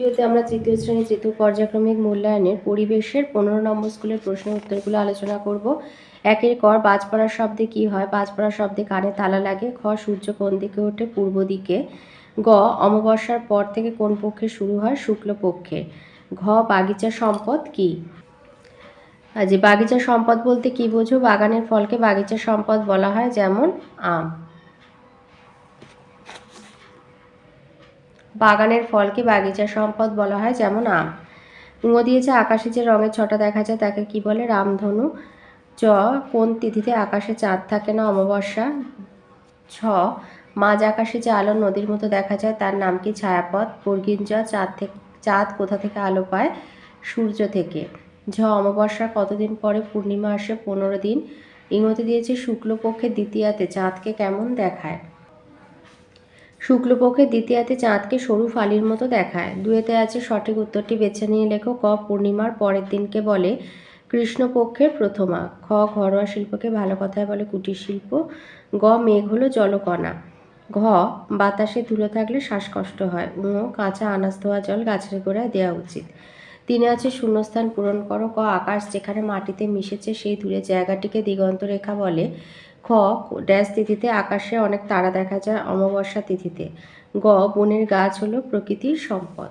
ভিডিওতে আমরা তৃতীয় শ্রেণি তৃতীয় পর্যায়ক্রমিক মূল্যায়নের পরিবেশের পনেরো নম্বর স্কুলের প্রশ্ন উত্তরগুলো আলোচনা করব। একের কর বাজপড়া শব্দে কি হয়? বাজপড়া শব্দে কানে তালা লাগে, খ, সূর্য কোন দিকে ওঠে? পূর্ব দিকে। গ, অমাবস্যার পর থেকে কোন পক্ষে শুরু হয়? শুক্ল পক্ষে। ঘ, বাগিচা সম্পদ কি? যে বাগিচা সম্পদ বলতে কি বোঝো? বাগানের ফলকে বাগিচা সম্পদ বলা হয়, যেমন আম। বাগানের ফলকে বাগিচা সম্পদ বলা হয়? যেমন আম। উঙ দিয়েছে আকাশে যে রঙের ছটা দেখা যায়, তাকে কি বলে? রামধনু। চ, কোন তিথিতে আকাশে চাঁদ থাকে না অমাবস্যা? ছ, মাঝ আকাশে যে আলো নদীর মতো দেখা যায়, তার নাম কি ছায়াপথ? বর্গিন চাঁদ থেকে, চাঁদ কোথা থেকে আলো পায়? সূর্য থেকে। ঝ, অমাবস্যার কতদিন পরে পূর্ণিমা আসে? পনেরো দিন। ইংরেজি দিয়েছে শুক্লপক্ষের দ্বিতীয়াতে চাঁদকে কেমন দেখায়? শুক্লপক্ষের দ্বিতীয়াতে চাঁদকে সরু ফালির মতো দেখায়। দুয়েতে আছে সঠিক উত্তরটি বেছে নিয়ে লেখো, ক পূর্ণিমার পরের দিনকে বলে কৃষ্ণপক্ষের প্রথমা, খ ঘরোয়া শিল্পকে ভালো কথায় বলে কুটির শিল্প, গ মেঘ হলো জলকণা, ঘ বাতাসে ধুলো থাকলে শ্বাসকষ্ট হয় উ কাঁচা আনাজ ধোয়া জল গাছের গোড়ায় দেওয়া উচিত। তিনে আছে শূন্যস্থান পূরণ করো, ক আকাশ যেখানে মাটিতে মিশেছে সেই দূরের জায়গাটিকে দিগন্ত রেখা বলে খ, ড্যাশ তিথিতে আকাশে অনেক তারা দেখা যায় অমাবস্যা তিথিতে। গ, বনের গাছ হলো প্রকৃতির সম্পদ।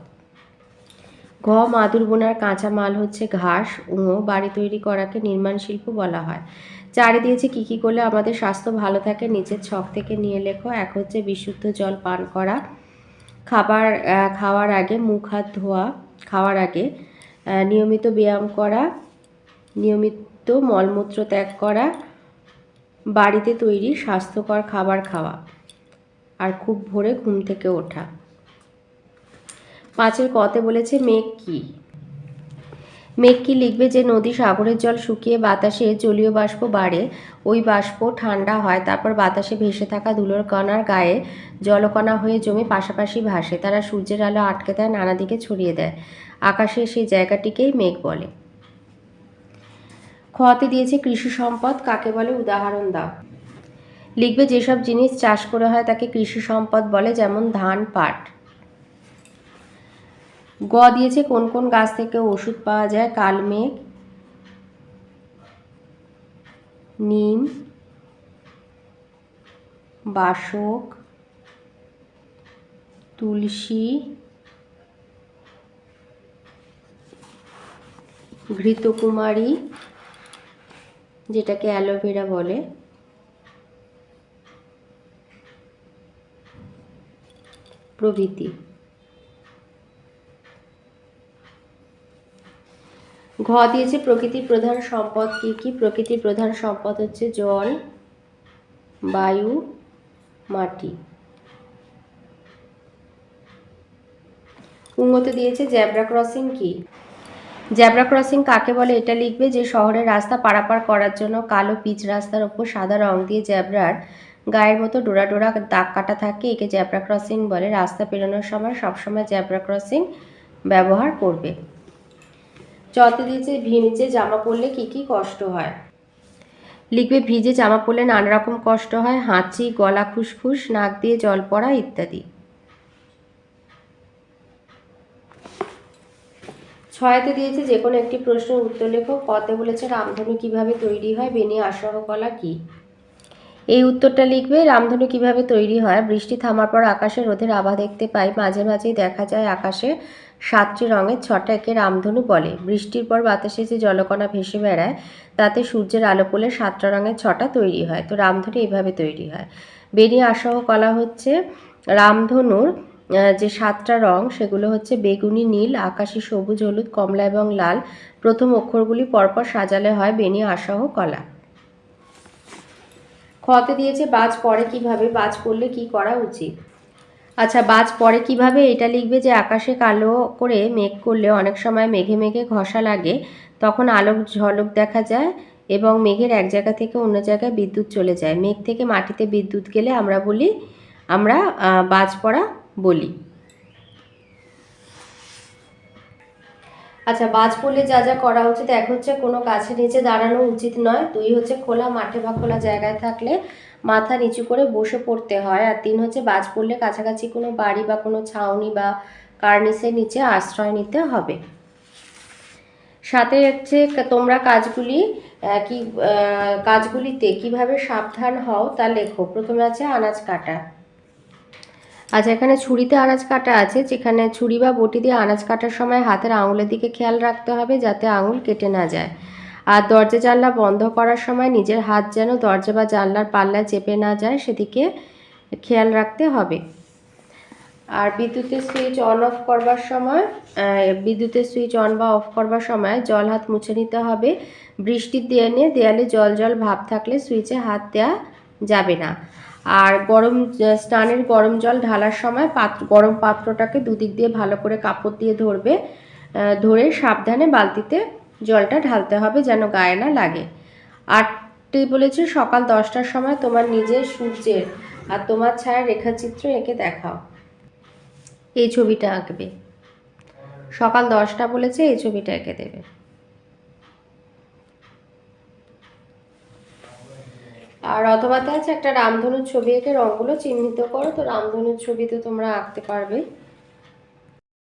ঘ, মাদুর বোনার কাঁচা মাল হচ্ছে ঘাস উঙো বাড়ি তৈরি করাকে নির্মাণ শিল্প বলা হয়। চারি দিয়েছে কী কী করলে আমাদের স্বাস্থ্য ভালো থাকে, নিচের ছক থেকে নিয়ে লেখো। এক হচ্ছে বিশুদ্ধ জল পান করা। খাবার খাওয়ার আগে মুখ, হাত ধোয়া, খাওয়ার আগে নিয়মিত ব্যায়াম করা। নিয়মিত মলমূত্র ত্যাগ করা। বাড়িতে তৈরি স্বাস্থ্যকর খাবার খাওয়া আর খুব ভোরে ঘুম থেকে ওঠা। পাঁচের কতে বলেছে, মেঘ কি? মেঘ কি? লিখবে যে, নদী সাগরের জল শুকিয়ে বাতাসে জলীয় বাষ্প বাড়ে। ওই বাষ্প ঠান্ডা হয়, তারপর বাতাসে ভেসে থাকা ধুলোর কণার গায়ে জলকণা হয়ে জমে পাশাপাশি ভাসে। তারা সূর্যের আলো আটকে দেয়, নানা দিকে ছড়িয়ে দেয়। আকাশে সেই জায়গাটিকেই মেঘ বলে। খতে দিয়েছে কৃষি সম্পদ, কাকে বলে উদাহরণ দাও। লিখবে যেসব জিনিস চাষ করে হয় তাকে কৃষি সম্পদ বলে, যেমন ধান, পাট। গ দিয়েছে কোন কোন গাছ থেকে ওষুধ পাওয়া যায় কালমেঘ নিম, বাসক, তুলসী, ঘৃতকুমারী যেটাকে অ্যালোভেরা বলে। প্রভৃতি। ঘ দিয়েছে প্রকৃতির প্রধান সম্পদ কি কি? প্রকৃতির প্রধান সম্পদ হচ্ছে জল, বায়ু, মাটি। উন্নত দিয়েছে জ্যাব্রা ক্রসিং কি? জ্যাব্রা ক্রসিং কাকে বলে এটা লিখবে? যে শহরের রাস্তা পারাপার করার জন্য কালো পিচ রাস্তার ওপর সাদা রং দিয়ে জ্যাব্রার গায়ের মতো ডোরা ডোরা দাগ কাটা থাকে। একে জ্যাব্রা ক্রসিং বলে। রাস্তা পেরোনোর সময় সবসময় জ্যাব্রা ক্রসিং ব্যবহার করবে। চতে দিয়েছে ভিজে জামা পরলে কি কি কষ্ট হয়? লিখবে, ভিজে জামা পরলে নানা রকম কষ্ট হয়। হাঁচি, গলা খুসখুস, নাক দিয়ে জল পড়া ইত্যাদি। ছয়তে দিয়েছে যে কোনো একটি প্রশ্নের উত্তর লেখো। কতে বলেছে, রামধনু কীভাবে তৈরি হয়? বেনি আসহ কলা কি? এই উত্তরটা লিখবে, রামধনু কীভাবে তৈরি হয়? বৃষ্টি থামার পর আকাশে রোদের আভা দেখতে পাই। মাঝে মাঝেই দেখা যায় আকাশে সাতটি রঙের ছটা একে রামধনু বলে। বৃষ্টির পর বাতাসে যে জলকণা ভেসে বেড়ায়, তাতে সূর্যের আলো পড়লে সাতটা রঙের ছটা তৈরি হয়। তো রামধনু এইভাবে তৈরি হয়। বেনি আসহ কলা হচ্ছে, রামধনুর যে সাতটা রং, সেগুলো হচ্ছে বেগুনি, নীল, আকাশি, সবুজ, হলুদ, কমলা এবং লাল। প্রথম অক্ষরগুলি পরপর সাজালে হয় বেনি আসহ কলা। খতে দিয়েছে বাজ পরে কীভাবে, বাজ পড়লে কি করা উচিত? আচ্ছা বাজ পরে কীভাবে, এটা লিখবে যে আকাশে কালো করে মেঘ করলে অনেক সময় মেঘে মেঘে ঘষা লাগে, তখন আলোক ঝলক দেখা যায় এবং মেঘের এক জায়গা থেকে অন্য জায়গায় বিদ্যুৎ চলে যায়। মেঘ থেকে মাটিতে বিদ্যুৎ গেলে আমরা বলি, আমরা বাজ পড়া বলি। আচ্ছা বাজ পড়লে যা যা করা উচিত, এক হচ্ছে কোনো গাছের নিচে দাঁড়ানো উচিত নয়, দুই হচ্ছে খোলা মাঠে বা খোলা জায়গায় থাকলে মাথা নিচু করে বসে পড়তে হয়, আর তিন হচ্ছে বাজ পড়লে কাছাকাছি কোনো বাড়ি বা কোনো ছাউনি বা কার্নিসের নিচে আশ্রয় নিতে হবে। সাথে হচ্ছে তোমরা কাজগুলি কি কাজগুলিতে কীভাবে সাবধান হও তা লেখো। প্রথমে আছে আনাজ কাটা। আচ্ছা এখানে ছুরিতে আনাজ কাটা আছে, যেখানে ছুরি বা বটি দিয়ে আনাজ কাটার সময় হাতের আঙুলের দিকে খেয়াল রাখতে হবে যাতে আঙুল কেটে না যায়। আর দরজা জানলা বন্ধ করার সময় নিজের হাত যেন দরজা বা জানলার পাল্লায় চেপে না যায়, সেদিকে খেয়াল রাখতে হবে। আর বিদ্যুতের সুইচ অন, অফ করবার সময় বিদ্যুতের সুইচ অন বা অফ করবার সময় জল হাত মুছে নিতে হবে। বৃষ্টির দিনে দেয়ালে জল জল ভাব থাকলে সুইচে হাত দেওয়া যাবে না। আর গরম স্নানের গরম জল ঢালার সময় পাত্র, গরম পাত্রটাকে দুদিক দিয়ে ভালো করে কাপড় দিয়ে ধরবে ধরে সাবধানে বালতিতে জলটা ঢালতে হবে যেন গায়ে না লাগে। আটটি বলেছে, সকাল দশটার সময় তোমার নিজের সূর্যের আর তোমার ছায়ার রেখাচিত্র এঁকে দেখাও। এই ছবিটা আঁকবে। সকাল দশটা বলেছে, এই ছবিটা এঁকে দেবে। আর অথবাতে আছে একটা রামধনুর ছবি, এঁকে রঙগুলো চিহ্নিত করো। তো রামধনুর ছবি তো তোমরা আঁকতে পারবে।